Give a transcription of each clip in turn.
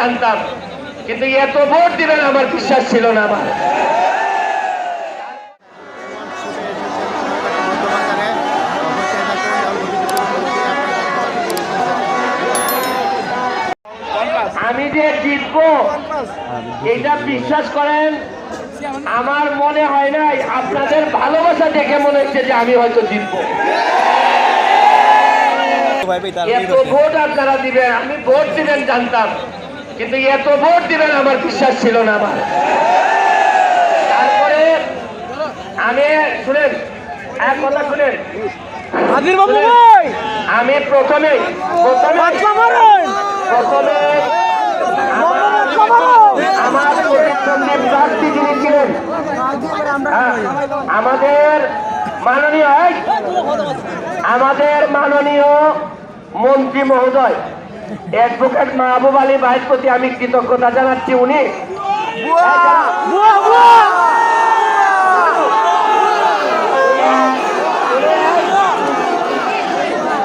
জানতাম কিন্তু এত ভোট দিবেন আমার বিশ্বাস ছিল না আমার। আমি যে জিতবো এটা বিশ্বাস করেন আমার মনে হয় নাই আপনাদের ভালোবাসা দেখে মনে হচ্ছে যে আমি হয়তো জিতবো। এত ভোট আপনারা দিবেন আমি ভোট দিবেন জানতাম। কিন্তু এত ভোট দিবেন আমার বিশ্বাস ছিল না আমার। তারপরে আমি শুনেন এক কথা শুনেন। আমি প্রথমে প্রথমে প্রথমে আমার প্রার্থী যিনি ছিলেন হ্যাঁ, আমাদের মাননীয় আমাদের মাননীয় মন্ত্রী মহোদয় অ্যাডভোকেট মাহবুব আলী ভাইয়ের প্রতি আমি কৃতজ্ঞতা জানাচ্ছি উনি। বুয়া!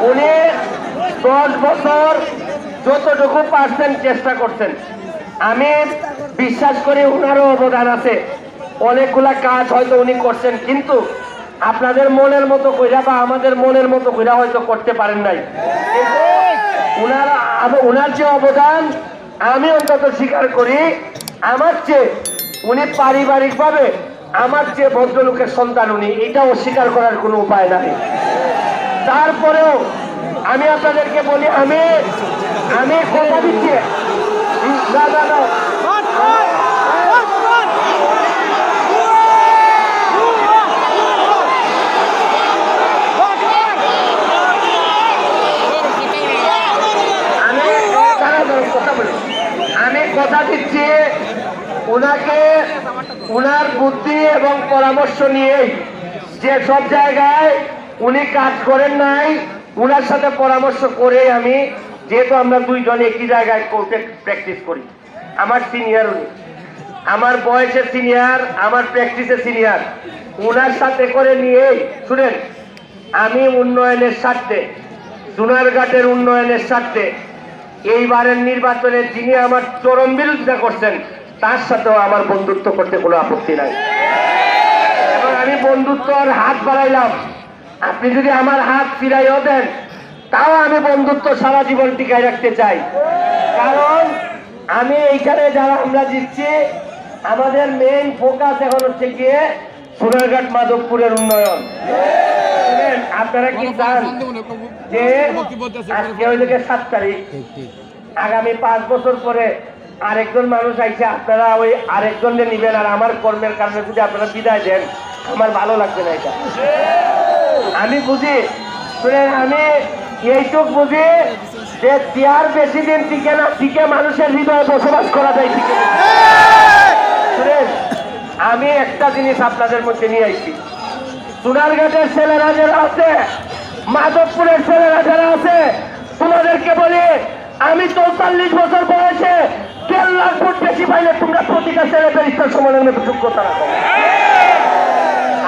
উনি দশ বছর যতটুকু পারছেন চেষ্টা করছেন। আমি বিশ্বাস করি উনারও অবদান আছে। অনেকগুলা কাজ হয়তো উনি করছেন কিন্তু আপনাদের মনের মতো কইরা বা আমাদের মনের মতো কইরা হয়তো করতে পারেন নাই। উনার, আব- যে অবদান, আমি অন্তত স্বীকার করি, আমার চেয়ে উনি পারিবারিকভাবে আমার যে ভদ্রলোকের সন্তান উনি এটাও স্বীকার করার কোনো উপায় নাই। তারপরেও আমি আপনাদেরকে বলি, আমি আমি কথা দিচ্ছি। না না না আমি দাঁড়াও, দাঁড়াও, কথা বলি। আমি কথা দিচ্ছি। ওনাকে ওনার বুদ্ধি এবং পরামর্শ নিয়েই যে সব জায়গায় উনি কাজ করেন নাই ওনার সাথে পরামর্শ করে আমি, যেহেতু আমরা দুইজন একই জায়গায় কোর্টে প্র্যাকটিস করি। আমার সিনিয়র উনি। আমার বয়সের সিনিয়র আমার প্র্যাকটিসের সিনিয়র ওনার সাথে করে নিয়ে শুনেন, আমি উন্নয়নের স্বার্থে সোনারঘাটের উন্নয়নের স্বার্থে এইবারের নির্বাচনে যিনি আমার চরম বিরোধিতা করছেন তার সাথেও আমার বন্ধুত্ব করতে কোনো আপত্তি নাই। এবং আমি বন্ধুত্বর হাত বাড়াইলাম। আপনি যদি আমার হাত ফিরাইও দেন তাও আমি বন্ধুত্ব সারা জীবন টিকায় রাখতে চাই। কারণ আমি এইখানে যারা আমরা জিতছি আমাদের মেইন ফোকাস এখন হচ্ছে গিয়ে সোনারঘাট মাধবপুরের উন্নয়ন আপনারা কি চান? যে আজকে হইলে গিয়ে সাত তারিখ। আগামী পাঁচ বছর পরে আরেকজন মানুষ আইসে আপনারা ওই আরেকজনকে নিবেন আর আমার কর্মের কারণে যদি আপনারা বিদায় দেন, আমার ভালো লাগবে না এটা। আমি বুঝি, শুনেন, আমি এইটুক বুঝি যে চেয়ার বেশি দিন টিকে না, টিকে মানুষের হৃদয়ে বসবাস করা যায় টিকে শুনেন, আমি একটা জিনিস আপনাদের মধ্যে নিয়ে আইছি। সোনারঘাটের ছেলেরা যারা আছে মাধবপুরের ছেলেরা যারা আছে, তোমাদেরকে বলি, আমি চৌতাল্লিশ বছর বয়সে দেড় লাখ ফুট বেশি পাইলে তোমরা প্রতিটা ছেলে ব্যারিস্টার সমানের মতো যোগ্যতা রাখো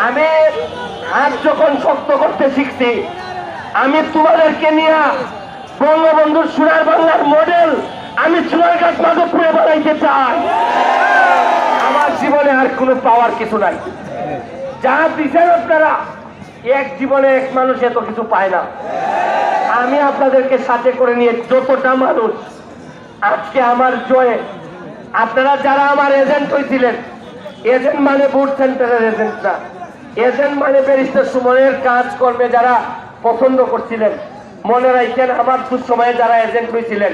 আমি হাত যখন শক্ত করতে শিখছি, আমি তোমাদেরকে নিয়ে বঙ্গবন্ধুর সোনার বাংলার মডেল, আমি সোনারঘাট মাধবপুরে বানাইতে চাই। আমার জীবনে আর কোনো পাওয়ার কিছু নাই। যা দিচ্ছেন আপনারা এক জীবনে এক মানুষ এত কিছু পায় না। আমি আপনাদেরকে সাথে করে নিয়ে যতটা মানুষ, আজকে আমার জয়ে, আপনারা যারা আমার এজেন্ট হয়েছিলেন এজেন্ট মানে ভোট সেন্টারের এজেন্ট না। এজেন্ট মানে ব্যারিস্টার সুমনের কাজকর্মে যারা পছন্দ করছিলেন, মনে রাখছেন আমার দুঃসময়ে যারা এজেন্ট হয়েছিলেন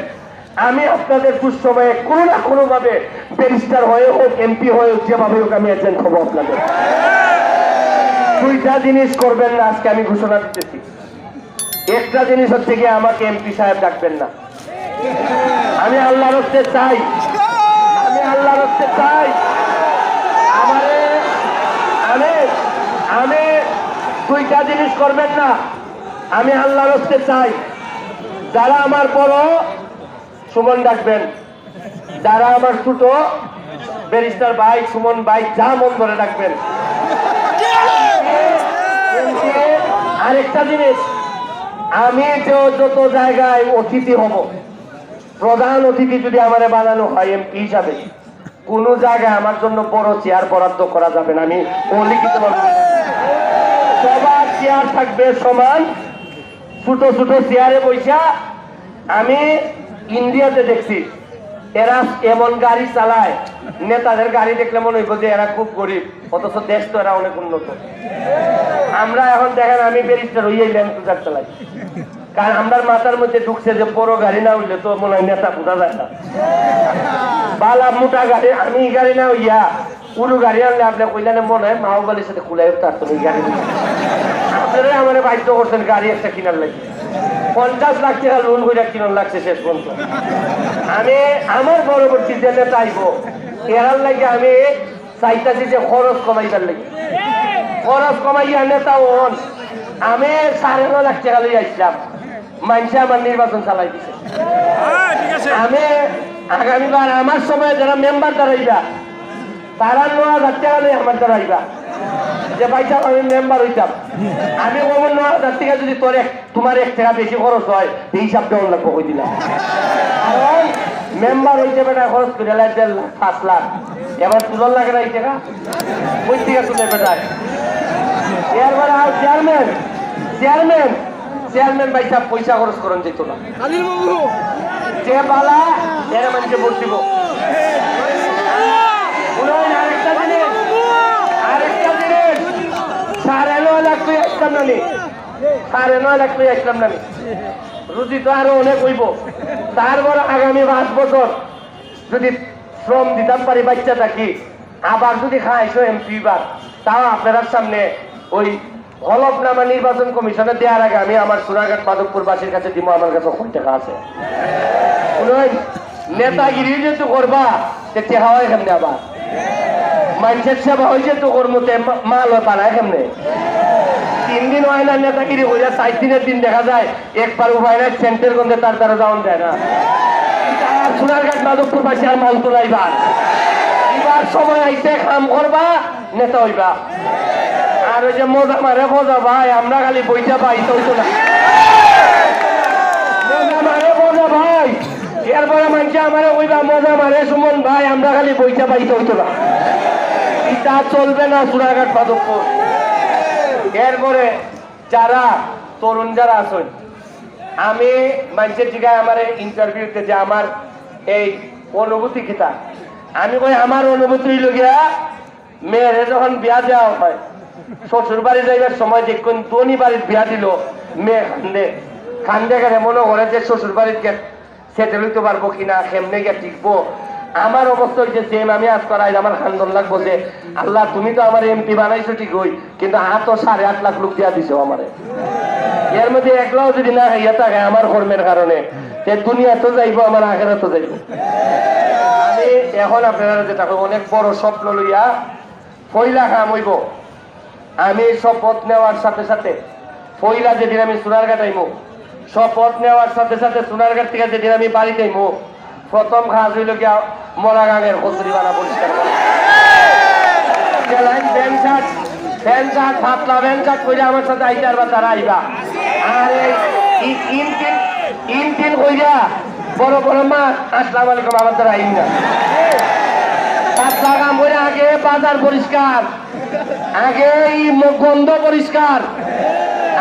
আমি আপনাদের দুঃসময়ে কোনো না কোনোভাবে ব্যারিস্টার হয়ে হোক, এমপি হয়ে হোক, যেভাবে হোক আমি এজেন্ট হব আপনাদের। দুইটা জিনিস করবেন না, আজকে আমি ঘোষণা দিতেছি। একটা জিনিস হচ্ছে গিয়ে আমাকে এমপি সাহেব ডাকবেন না। আমি আল্লাহ রস্তে চাই। আমি আল্লাহ রস্তে চাই। আমি আমি দুইটা জিনিস করবেন না। আমি আল্লাহ রস্তে চাই। যারা আমার বড়, সুমন ডাকবেন। যারা আমার ছোট, ব্যারিস্টার ভাই, সুমন ভাই, যা মন ধরে ডাকবেন কিন্তু আরেকটা জিনিস, আমি যে যত জায়গায় অতিথি হব, প্রধান অতিথি যদি আমার বানানো হয় এমপি হিসাবে, কোন জায়গায় আমার জন্য বড় চেয়ার বরাদ্দ করা যাবে না, আমি লিখিত সবার চেয়ার থাকবে সমান, ছোট ছোট চেয়ারে বৈশা আমি ইন্ডিয়াতে দেখছি, এরা এমন গাড়ি চালায়, নেতাদের গাড়ি দেখলে মনে হইব যে এরা খুব গরিব, অথচ দেশ তো এরা অনেক উন্নত। আমরা এখন দেখেন আমি ব্যারিস্টার হইয়াই ল্যান্ড ক্রুজার চালাই কারণ আমার মাথার মধ্যে ঢুকছে যে বড় গাড়ি না উঠলে তো মনে হয় নেতা বোঝা যায় না। বালা মোটা গাড়ি, আমি গাড়ি না হইয়া উড়ু গাড়ি আনলে আপনি কইলেন মনে হয় মাহবালির সাথে খুলাই তার তো গাড়ি আপনারা আমার বাধ্য করছেন গাড়ি একটা কিনার লাগে। পঞ্চাশ লাখ টাকা লোন করে কিনার লাগছে শেষ পর্যন্ত। আমি আমার পরবর্তী যে নেতা আইব এরার লাগে আমি চাইতাছি যে খরচ কমাইবার লাগে। খরচ কমাইয়া নেতা হন। আমি সাড়ে ন লাখ টাকা লই আসলাম। মানুষে আমার নির্বাচন চালাই দিছে। আমি আগামীবার আমার সময় যারা মেম্বার দাঁড়াইবা তারা ন হাজার টাকা লই আমার দাঁড়াইবা যে ভাইটা আমি মেম্বার হইতাম আমি কমন ন হাজার টাকা যদি তোর তোমার এক টাকা বেশি খরচ হয় এই হিসাব দেওয়ার লাগবো কই দিলাম। কারণ মেম্বার হইতে বেটা খরচ করে দেড় লাখ, পাঁচ লাখ। এবার তুলার লাগে না এই টাকা? ওই থেকে তুলে বেটায়? আর চেয়ারম্যান চেয়ারম্যান চেয়ারম্যান ভাই সাহেব পয়সা খরচ করেন যেত না। যে বালা এরা মানুষকে ভোট দিব। শুনুন, আরেকটা জিনিস আরেকটা জিনিস। সাড়ে নয় লাখ তুই আসলাম না নি সাড়ে নয় লাখ তুই আসলাম না রুজি তো আরও অনেক হইব। তারপর আগামী পাঁচ বছর যদি শ্রম দিতাম পারি বাচ্চা থাকি আবার যদি খাইছো এমপি বার, তাও আপনার সামনে ওই হলফনামা নির্বাচন কমিশনে দেওয়ার আগে আমি আমার সোনাঘাট মাধবপুরবাসীর কাছে দিব, আমার কাছে কয় টাকা আছে। নেতাগিরি যেহেতু করবা, তে টেহা হয় কেমনে আবার? মানুষের সেবা হয়েছে তো ওর মতে মাল হয় পারায় কেমনে? তিন দিন হয় না নেতাগিরি হইয়া, চার দিনের দিন দেখা যায়, একবার উপায় নাই সেন্টের গন্ধে তার দ্বারা যাওয়ান যায় না। আর সোনারঘাট মাধবপুর পাশে আর মাল তো নাইবার এবার সময় আইতে কাম করবা, নেতা হইবা। আর ওই যে মজা মারে, মজা ভাই, আমরা খালি বইটা পাই, তো না মজা মারে, মজা ভাই। এরপরে মানছে আমারে কইবা, মজা মারে, সুমন ভাই, আমরা খালি বইটা পাইতে হইতো না এটা চলবে না সুরাঘাট মাধবপুর। এরপরে যারা তরুণ যারা আছেন, আমি মানুষের জায়গায় আমার ইন্টারভিউতে যে আমার এই অনুভূতি কিতা আমি কই আমার অনুভূতি হইল গিয়া, মেয়েরে যখন বিয়া দেওয়া হয় শ্বশুর বাড়ি যাইবার সময় দেখুন দনি বাড়ির বিয়া দিল, মেয়ে কান্দে। কান্দে গেলে মনে করে যে শ্বশুর বাড়ির গে সেটেল হইতে পারব কিনা, কেমনে গিয়ে টিকবো? আমার অবস্থা হয়েছে সেম আমি আজ করাই আমার খান্দন লাগবো যে, আল্লাহ তুমি তো আমার এমপি বানাইছো ঠিক হই কিন্তু হাতও সাড়ে আট লাখ লোক দিয়া দিছো আমারে। এর মধ্যে একলাও যদি না খাইয়া থাকে আমার কর্মের কারণে। তে দুনিয়া তো যাইবো, আমার আখেরা তো যাইবো। আমি এখন আপনারা যেটা অনেক বড় স্বপ্ন লইয়া ফইলা কাম হইব। আমি শপথ নেওয়ার সাথে সাথে, ফইলা যেদিন আমি সোনারঘাট আইমু, শপথ নেওয়ার সাথে সাথে সোনারঘাট থেকে যেদিন আমি বাড়িতে আইমু, প্রথম কাজ হইল গিয়া মরা গাঙের কচুরি বানা পরিষ্কার করা। আমার সাথে আইতার বা তারা আইবা। আর ইন তিন ইন তিন কইরা বড় বড় মাছ আসসালামু আলাইকুম আমার দ্বারা আইন না। পাতলা কাম করে আগে বাজার পরিষ্কার, আগে এই গন্ধ পরিষ্কার।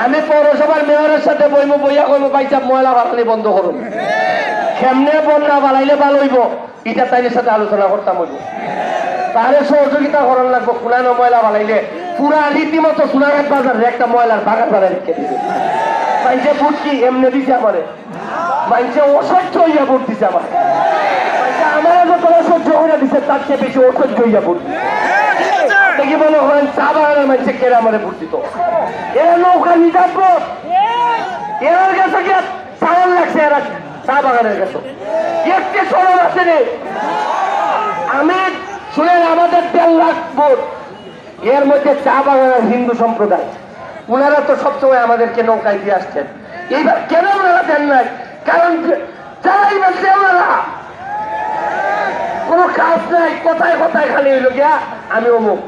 আমি পৌরসভার মেয়রের সাথে বইব বইয়া কইব পাইচাপ ময়লা বাড়ালে বন্ধ করুন। কেমনে বন্যা বাড়াইলে ভালো হইব? এটা তাইনের সাথে আলোচনা করতাম হইব। তারে সহযোগিতা করার লাগবো কুলানো ময়লা বানাইলে পুরা রীতিমতো সোনাঘাট বাজারে একটা ময়লার বাগান বানাই রেখে দিবে। মাইসে বুট কি এমনি দিছে আমারে। মাইসে অসহ্য হইয়া বুট দিছে আমার আমার যত অসহ্য হইয়া দিছে, তার চেয়ে বেশি অসহ্য হইয়া বুট দেখি চা বাগানের মাইসে কেড়ে আমারে বুট এরা নৌকা নিজাব এর কাছে লাগছে এরা চা বাগানের কাছে। একটি সরল আছে রে। আমি শুনেন, আমাদের দেড় লাখ ভোট। এর মধ্যে চা বাগানের হিন্দু সম্প্রদায়। ওনারা তো সবসময় আমাদেরকে নৌকায় দিয়ে আসছেন। এইবার কেন ওনারা দেন নাই? কারণ যারাই বলছে ওনারা। কোনো কাজ নাই। কোথায় কোথায় খালি হইল গিয়া আমি অমুক।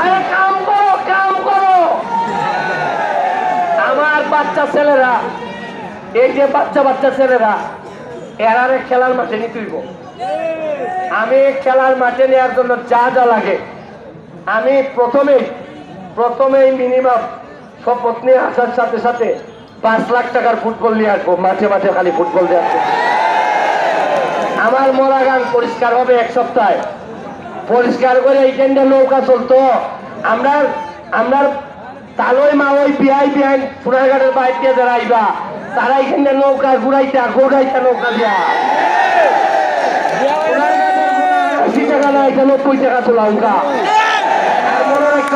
আরে কাম করো কাম করো। আমার বাচ্চা ছেলেরা, এই যে বাচ্চা বাচ্চা ছেলেরা এরারে খেলার মাঠে নিতে হইব। আমি খেলার মাঠে নেওয়ার জন্য যা যা লাগে, আমি প্রথমেই প্রথমেই মিনিমাম শপথ নিয়ে আসার সাথে সাথে পাঁচ লাখ টাকার ফুটবল নিয়ে আসব। মাঝে মাঠে খালি ফুটবল দিয়ে আসব। আমার মরা গান পরিষ্কার হবে এক সপ্তাহে। পরিষ্কার করে এই এইখানটা নৌকা চলতো। আমরা আমরা তালই মা ওই বিয়াই বিয়াই সোনারঘাটের বাইর দিয়ে যারা আইবা তারা এইখানটা নৌকা ঘুরাইতা ঘুরাইতা নৌকা দিয়া। আশি টাকা না এটা নব্বই টাকা তো লঙ্কা আর মনে রাখো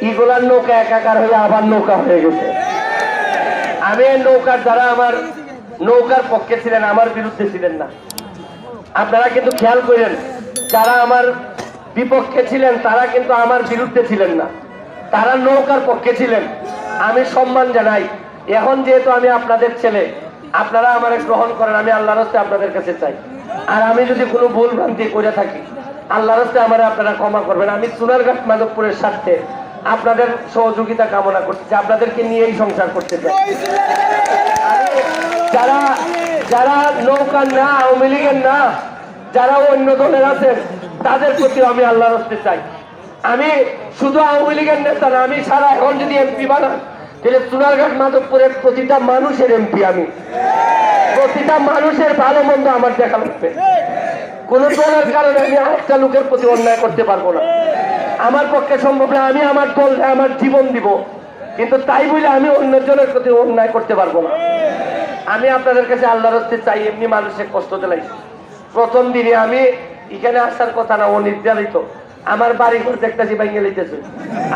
ইগলার নৌকা একাকার হয়ে আবার নৌকা হয়ে গেছে। আমি নৌকার যারা আমার নৌকার পক্ষে ছিলেন, আমার বিরুদ্ধে ছিলেন না। আপনারা কিন্তু খেয়াল করেন, যারা আমার বিপক্ষে ছিলেন, তারা কিন্তু আমার বিরুদ্ধে ছিলেন না। তারা নৌকার পক্ষে ছিলেন। আমি সম্মান জানাই। এখন যেহেতু আমি আপনাদের ছেলে, আপনারা আমার গ্রহণ করেন, আমি আল্লাহর হস্তে আপনাদের কাছে চাই। আর আমি যদি কোনো ভুল ভ্রান্তি করে থাকি, আল্লাহর হস্তে আমার আপনারা ক্ষমা করবেন। আমি সোনারঘাট মাধবপুরের স্বার্থে আপনাদের সহযোগিতা কামনা করতেছি, আপনাদেরকে নিয়েই সংসার করতে চাই। যারা যারা নৌকার না, আওয়ামী লীগের না, যারা অন্য দলের আছেন, তাদের প্রতি আমি আল্লাহ রাস্তে চাই। আমি শুধু আওয়ামী লীগের নেতা না, আমি সারা এখন যদি এমপি বানান তাহলে সোনারঘাট মাধবপুরের প্রতিটা মানুষের এমপি আমি। প্রতিটা মানুষের ভালো মন্দ আমার দেখা লাগবে। কোন দলের কারণে আমি আরেকটা লোকের প্রতি অন্যায় করতে পারব না। আমার পক্ষে সম্ভব না, আমি আমার দল, আমার জীবন দিব। কিন্তু তাই বলে আমি অন্যজনের প্রতি অন্যায় করতে পারব না। আমি আপনাদের কাছে আল্লাহর হস্তে চাই, এমনি মানুষের কষ্ট দিলাইছি। প্রথম দিনে আমি এখানে আসার কথা না, ও নির্ধারিত। আমার বাড়ি ঘর দেখতেছি ভেঙে লইতেছে।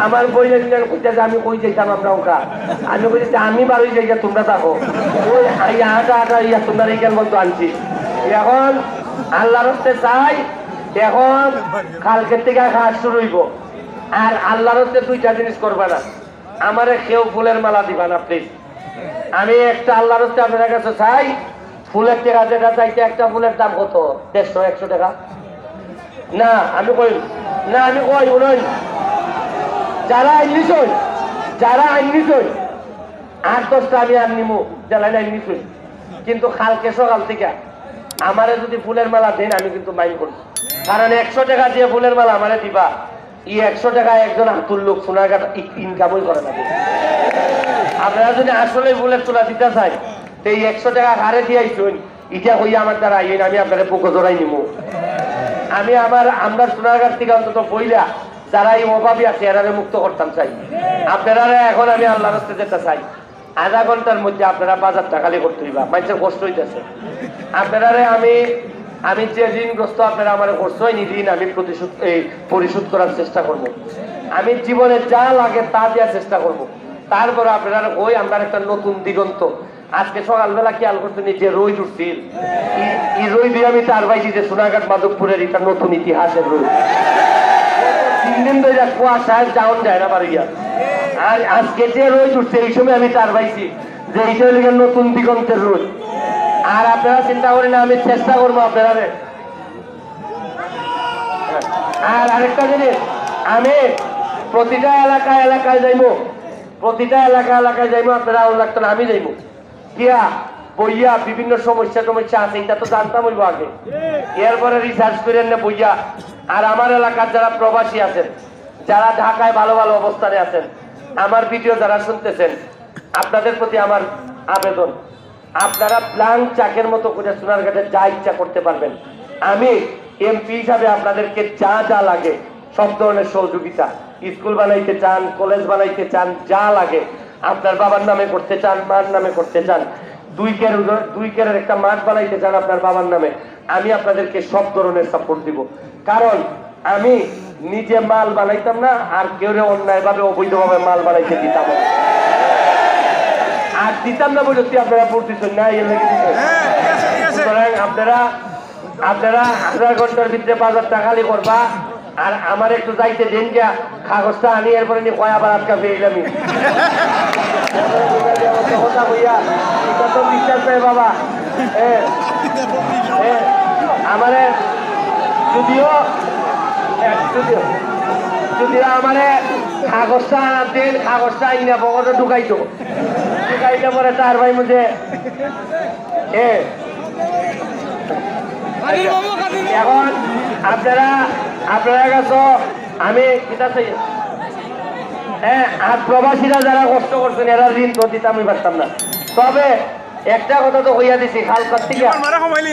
আমার বই কইতেছে আমি কই যাইতাম আমরা ওকা? আমি কইতেছি আমি বাড়ি যাই তোমরা থাকো। ওই আটা আটা, ইয়া, তোমরা এইখান বলতো আনছি। এখন আল্লাহর হস্তে চাই এখন কালকের থেকে কাজ শুরু হইব। আর আল্লাহর দুইটা জিনিস করবা না। আমারে কেউ ফুলের মালা দিবা না প্লিজ আমি একটা আল্লাহর আপনার কাছে চাই, ফুলের টাকা যেটা চাইতে একটা ফুলের দাম কত? দেড়শো, একশো টাকা। না, আমি কই না, আমি কই উনই যারা আইনিছই যারা আইনিছই আট দশটা আমি আর নিমু, জেলায় আইনিছই কিন্তু কালকে সকাল থেকে আমারে যদি ফুলের মালা দেন, আমি কিন্তু মাইন করি কারণ একশো টাকা দিয়ে ফুলের মালা আমারে দিবা। ই একশো টাকা একজন হাতুর লোক সোনারঘাট ইনকামই করে না। আপনারা যদি আসলে ফুলের তোলা দিতে চাই তো এই একশো টাকা হারে দিয়ে আইসুন। ইটা হইয়া আমার দ্বারা আইন, আমি আপনার পোকো জোড়াই নিমু। আমি আমার, আমরা সোনারঘাট থেকে অন্তত বইলা যারা এই অভাবী আছে, এরারে মুক্ত করতাম চাই। আপনারা এখন আমি আল্লাহ রাস্তে যেতে চাই। আধা ঘণ্টার মধ্যে আপনারা বাজারটা খালি করতে হইবা। মানুষের কষ্ট হইতেছে। আপনারা আমি আমি যে ঋণগ্রস্ত আপনারা আমার করছেন ঋণ আমি প্রতিশোধ এই পরিশোধ করার চেষ্টা করব। আমি জীবনে যা লাগে তা দেওয়ার চেষ্টা করব। তারপরে আপনারা ওই আমরা একটা নতুন দিগন্ত। আজকে সকালবেলা খেয়াল এই যে রই উঠছিল এই- রই দিয়ে আমি তার পাইছি যে সোনাঘাট মাধবপুরের এটা নতুন ইতিহাসের রই তিন দিন ধরে কুয়াশায় যাওন যায় না পারিয়া আর আজকে যে রই উঠছে, এই সময় আমি তার পাইছি যে এইটা নতুন দিগন্তের রোজ আর আপনারা চিন্তা করেন আমি চেষ্টা করব আপনারা। আর আরেকটা জিনিস, আমি প্রতিটা এলাকা এলাকায় যাইবো। প্রতিটা এলাকা এলাকায় যাইবো, আপনারা লাগতো না আমি যাইবো। কিয়া বইয়া বিভিন্ন সমস্যা টমস্যা আছে, এটা তো জানতাম হইব আগে। এরপরে রিসার্চ করেন না বইয়া। আর আমার এলাকার যারা প্রবাসী আছেন, যারা ঢাকায় ভালো ভালো অবস্থানে আছেন, আমার ভিডিও যারা শুনতেছেন, আপনাদের প্রতি আমার আবেদন। আপনারা প্লাং চাকের মতো করে সোনারঘাটে যা ইচ্ছা করতে পারবেন। আমি এমপি হিসাবে আপনাদেরকে যা যা লাগে, সব ধরনের সহযোগিতা। স্কুল বানাইতে চান, কলেজ বানাইতে চান, যা লাগে। আপনার বাবার নামে করতে চান, মার নামে করতে চান। দুই কের দুই কেরের একটা মাঠ বানাইতে চান আপনার বাবার নামে, আমি আপনাদেরকে সব ধরনের সাপোর্ট দিব। কারণ আমি নিজে মাল বানাইতাম না, আর কেউ অন্যায় ভাবে অবৈধভাবে মাল বানাইতে দিতাম। আর দিতাম না বলে আপনারা পড়তেছেন না এর লেগে দিতেছেন। সুতরাং আপনারা আপনারা আধা ঘণ্টার ভিতরে বাজারটা খালি করবা আর আমার একটু যাইতে দিন যা কাগজটা আনি এরপরে নি কয় আবার আটকা পেয়ে এলাম কথা কইয়া এটা বিশ্বাস নেই বাবা। আমারে যদিও যদিও যদিও আমারে কাগজটা আনার দিন কাগজটা আইনা পকেটে ঢুকাইতো। এ কাদির বাবু কাদির বাবু এখন আপনারা আপনারা কাছে আমি হ্যাঁ আর প্রবাসীরা যারা কষ্ট করছেন, এরা ঋণ তো দিতে আমি পারতাম না। তবে একটা কথা তো হইয়া দিছি, খাল কমাইলি